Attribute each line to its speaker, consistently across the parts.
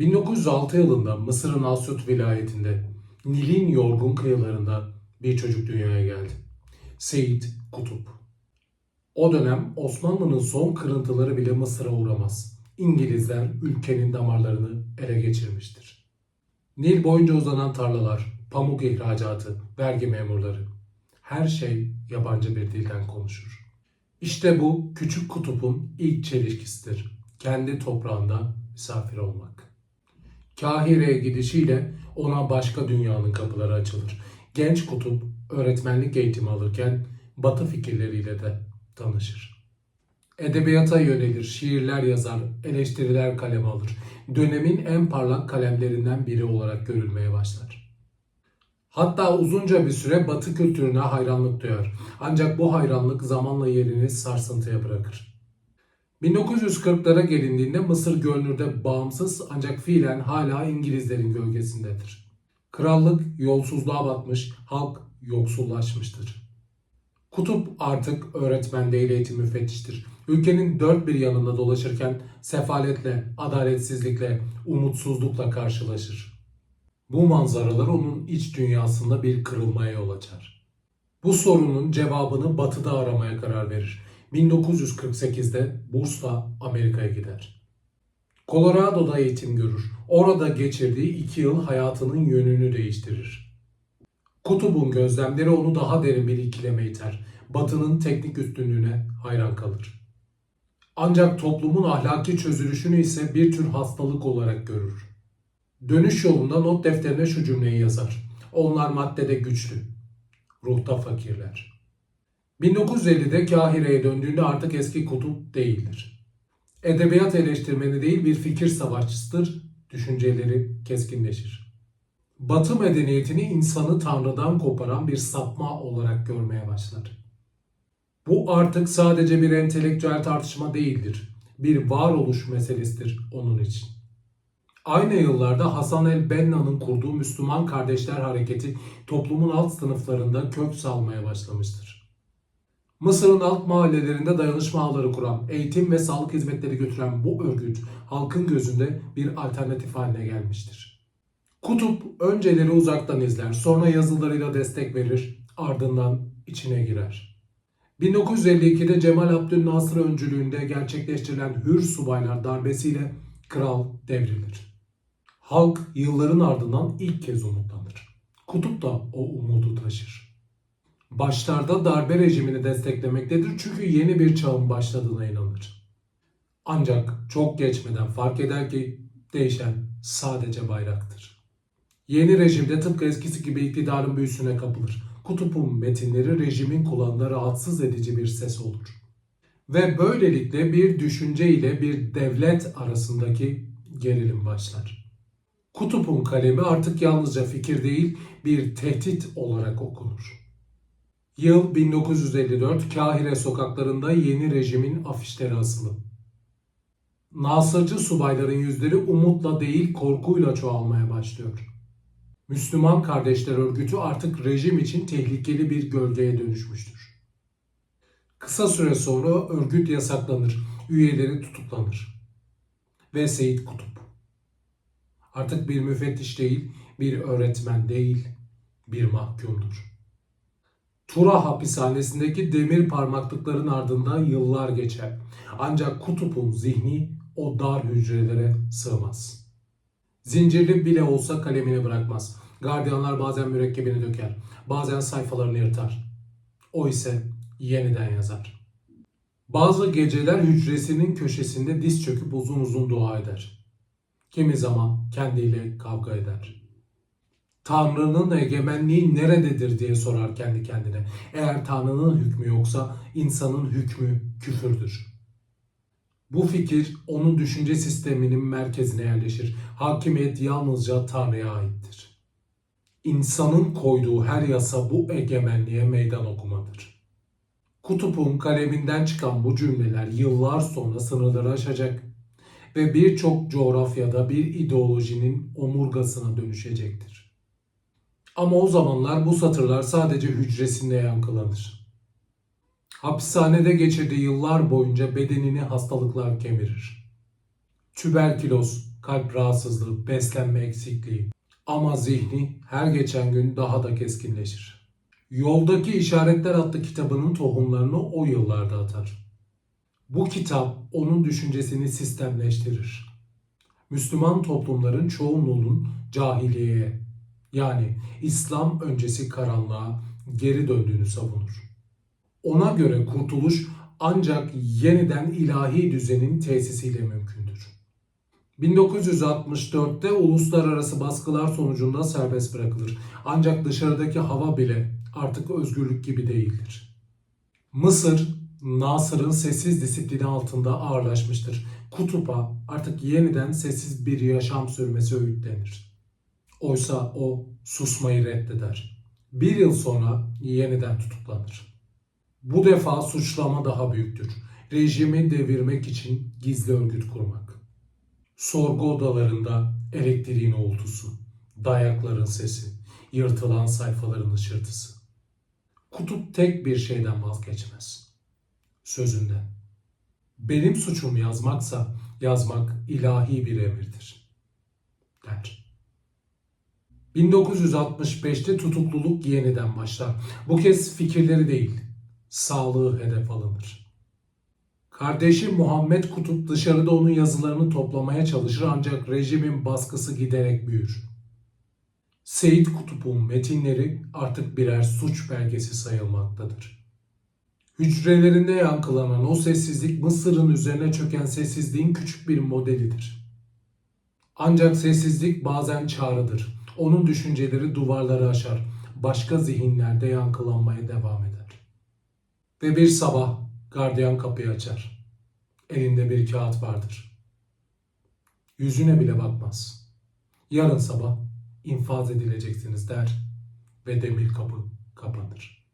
Speaker 1: 1906 yılında Mısır'ın Asyut vilayetinde Nil'in yorgun kıyılarında bir çocuk dünyaya geldi. Seyit Kutup. O dönem Osmanlı'nın son kırıntıları bile Mısır'a uğramaz. İngilizler ülkenin damarlarını ele geçirmiştir. Nil boyunca uzanan tarlalar, pamuk ihracatı, vergi memurları. Her şey yabancı bir dilden konuşur. İşte bu küçük kutupun ilk çelişkisidir. Kendi toprağında misafir olmak. Kahire'ye gidişiyle ona başka dünyanın kapıları açılır. Genç kutup öğretmenlik eğitimi alırken batı fikirleriyle de tanışır. Edebiyata yönelir, şiirler yazar, eleştiriler kaleme alır. Dönemin en parlak kalemlerinden biri olarak görülmeye başlar. Hatta uzunca bir süre batı kültürüne hayranlık duyar. Ancak bu hayranlık zamanla yerini sarsıntıya bırakır. 1940'lara gelindiğinde Mısır görünürde bağımsız ancak fiilen hala İngilizlerin gölgesindedir. Krallık yolsuzluğa batmış, halk yoksullaşmıştır. Kutup artık öğretmen değil eğitim müfettiştir. Ülkenin dört bir yanında dolaşırken sefaletle, adaletsizlikle, umutsuzlukla karşılaşır. Bu manzaralar onun iç dünyasında bir kırılmaya yol açar. Bu sorunun cevabını batıda aramaya karar verir. 1948'de bursla Amerika'ya gider. Colorado'da eğitim görür. Orada geçirdiği iki yıl hayatının yönünü değiştirir. Kutub'un gözlemleri onu daha derin bir ikileme iter. Batı'nın teknik üstünlüğüne hayran kalır. Ancak toplumun ahlaki çözülüşünü ise bir tür hastalık olarak görür. Dönüş yolunda not defterine şu cümleyi yazar. Onlar maddede güçlü, ruhta fakirler. 1950'de Kahire'ye döndüğünde artık eski kutup değildir. Edebiyat eleştirmeni değil bir fikir savaşçısıdır, düşünceleri keskinleşir. Batı medeniyetini insanı Tanrı'dan koparan bir sapma olarak görmeye başlar. Bu artık sadece bir entelektüel tartışma değildir. Bir varoluş meselesidir onun için. Aynı yıllarda Hasan el-Benna'nın kurduğu Müslüman Kardeşler Hareketi toplumun alt sınıflarında kök salmaya başlamıştır. Mısır'ın alt mahallelerinde dayanışma ağları kuran, eğitim ve sağlık hizmetleri götüren bu örgüt halkın gözünde bir alternatif haline gelmiştir. Kutup önceleri uzaktan izler, sonra yazılarıyla destek verir, ardından içine girer. 1952'de Cemal Abdülnasır öncülüğünde gerçekleştirilen Hür Subaylar darbesiyle kral devrilir. Halk yılların ardından ilk kez umutlanır. Kutup da o umudu taşır. Başlarda darbe rejimini desteklemektedir çünkü yeni bir çağın başladığına inanır. Ancak çok geçmeden fark eder ki değişen sadece bayraktır. Yeni rejimde tıpkı eskisi gibi iktidarın büyüsüne kapılır. Kutup'un metinleri rejimin kulağında rahatsız edici bir ses olur. Ve böylelikle bir düşünce ile bir devlet arasındaki gerilim başlar. Kutup'un kalemi artık yalnızca fikir değil bir tehdit olarak okunur. Yıl 1954 Kahire sokaklarında yeni rejimin afişleri asılı. Nasırcı subayların yüzleri umutla değil korkuyla çoğalmaya başlıyor. Müslüman Kardeşler Örgütü artık rejim için tehlikeli bir gölgeye dönüşmüştür. Kısa süre sonra örgüt yasaklanır, üyeleri tutuklanır. Ve Seyit Kutup. Artık bir müfettiş değil, bir öğretmen değil, bir mahkumdur. Tura hapishanesindeki demir parmaklıkların ardından yıllar geçer. Ancak Kutup'un zihni o dar hücrelere sığmaz. Zincirli bile olsa kalemini bırakmaz. Gardiyanlar bazen mürekkebini döker, bazen sayfalarını yırtar. O ise yeniden yazar. Bazı geceler hücresinin köşesinde diz çöküp uzun uzun dua eder. Kimi zaman kendiyle kavga eder. Tanrı'nın egemenliği nerededir diye sorar kendi kendine. Eğer Tanrı'nın hükmü yoksa insanın hükmü küfürdür. Bu fikir onun düşünce sisteminin merkezine yerleşir. Hakimiyet yalnızca Tanrı'ya aittir. İnsanın koyduğu her yasa bu egemenliğe meydan okumadır. Kutup'un kaleminden çıkan bu cümleler yıllar sonra sınırları aşacak ve birçok coğrafyada bir ideolojinin omurgasına dönüşecektir. Ama o zamanlar bu satırlar sadece hücresinde yankılanır. Hapishanede geçirdiği yıllar boyunca bedenini hastalıklar kemirir. Tüberküloz, kalp rahatsızlığı, beslenme eksikliği. Ama zihni her geçen gün daha da keskinleşir. Yoldaki İşaretler adlı kitabının tohumlarını o yıllarda atar. Bu kitap onun düşüncesini sistemleştirir. Müslüman toplumların çoğunluğunun cahiliyeye yani İslam öncesi karanlığa geri döndüğünü savunur. Ona göre kurtuluş ancak yeniden ilahi düzenin tesisiyle mümkündür. 1964'te uluslararası baskılar sonucunda serbest bırakılır. Ancak dışarıdaki hava bile artık özgürlük gibi değildir. Mısır, Nasır'ın sessiz disiplini altında ağırlaşmıştır. Kutup'a artık yeniden sessiz bir yaşam sürmesi öğütlenir. Oysa o susmayı reddeder. Bir yıl sonra yeniden tutuklanır. Bu defa suçlama daha büyüktür. Rejimi devirmek için gizli örgüt kurmak. Sorgu odalarında elektriğin uğultusu, dayakların sesi, yırtılan sayfaların ışırtısı. Kutup tek bir şeyden vazgeçmez. Sözünden. Benim suçum yazmaksa yazmak ilahi bir emirdir. Der. 1965'te tutukluluk yeniden başlar. Bu kez fikirleri değil, sağlığı hedef alınır. Kardeşi Muhammed Kutup dışarıda onun yazılarını toplamaya çalışır ancak rejimin baskısı giderek büyür. Seyit Kutup'un metinleri artık birer suç belgesi sayılmaktadır. Hücrelerinde yankılanan o sessizlik Mısır'ın üzerine çöken sessizliğin küçük bir modelidir. Ancak sessizlik bazen çağrıdır. Onun düşünceleri duvarları aşar, başka zihinlerde yankılanmaya devam eder. Ve bir sabah gardiyan kapıyı açar. Elinde bir kağıt vardır. Yüzüne bile bakmaz. Yarın sabah infaz edileceksiniz der ve demir kapı kapanır.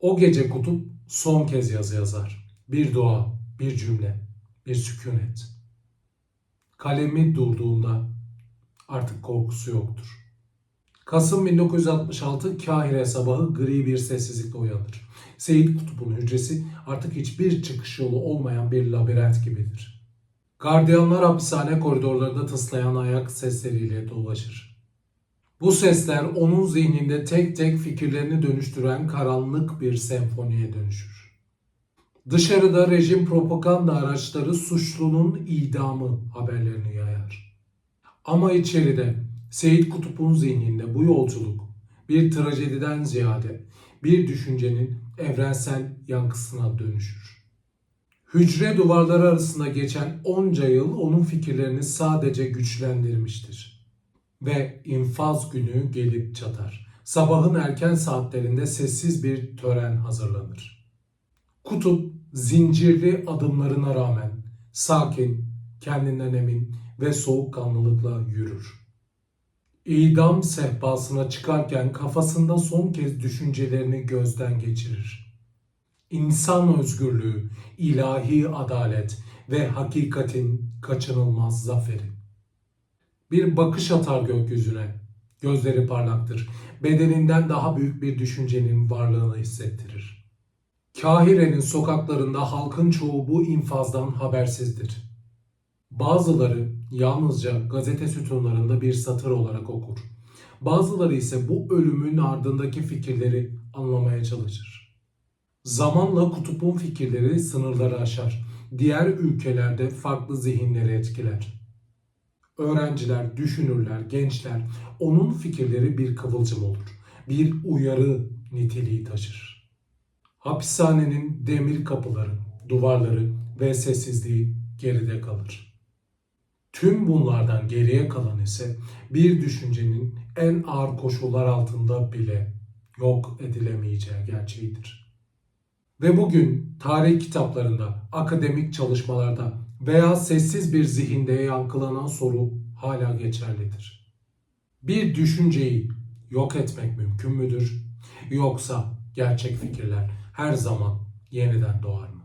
Speaker 1: O gece kutup son kez yazı yazar. Bir dua, bir cümle, bir sükunet. Kalemi durduğunda artık korkusu yoktur. Kasım 1966 Kahire sabahı gri bir sessizlikle uyanır. Seyit Kutup'un hücresi artık hiçbir çıkış yolu olmayan bir labirent gibidir. Gardiyanlar hapishane koridorlarında tıslayan ayak sesleriyle dolaşır. Bu sesler onun zihninde tek tek fikirlerini dönüştüren karanlık bir senfoniye dönüşür. Dışarıda rejim propaganda araçları suçlunun idamı haberlerini yayar. Ama içeride Seyit Kutup'un zihninde bu yolculuk bir trajediden ziyade bir düşüncenin evrensel yankısına dönüşür. Hücre duvarları arasında geçen onca yıl onun fikirlerini sadece güçlendirmiştir. Ve infaz günü gelip çatar. Sabahın erken saatlerinde sessiz bir tören hazırlanır. Kutup zincirli adımlarına rağmen sakin, kendinden emin ve soğukkanlılıkla yürür. İdam sehpasına çıkarken kafasında son kez düşüncelerini gözden geçirir. İnsan özgürlüğü, ilahi adalet ve hakikatin kaçınılmaz zaferi. Bir bakış atar gökyüzüne. Gözleri parlaktır. Bedeninden daha büyük bir düşüncenin varlığını hissettirir. Kahire'nin sokaklarında halkın çoğu bu infazdan habersizdir. Bazıları yalnızca gazete sütunlarında bir satır olarak okur. Bazıları ise bu ölümün ardındaki fikirleri anlamaya çalışır. Zamanla kutupun fikirleri sınırları aşar. Diğer ülkelerde farklı zihinleri etkiler. Öğrenciler, düşünürler, gençler onun fikirleri bir kıvılcım olur. Bir uyarı niteliği taşır. Hapishanenin demir kapıları, duvarları ve sessizliği geride kalır. Tüm bunlardan geriye kalan ise bir düşüncenin en ağır koşullar altında bile yok edilemeyeceği gerçeğidir. Ve bugün tarih kitaplarında, akademik çalışmalarda veya sessiz bir zihinde yankılanan soru hala geçerlidir. Bir düşünceyi yok etmek mümkün müdür? Yoksa gerçek fikirler her zaman yeniden doğar mı?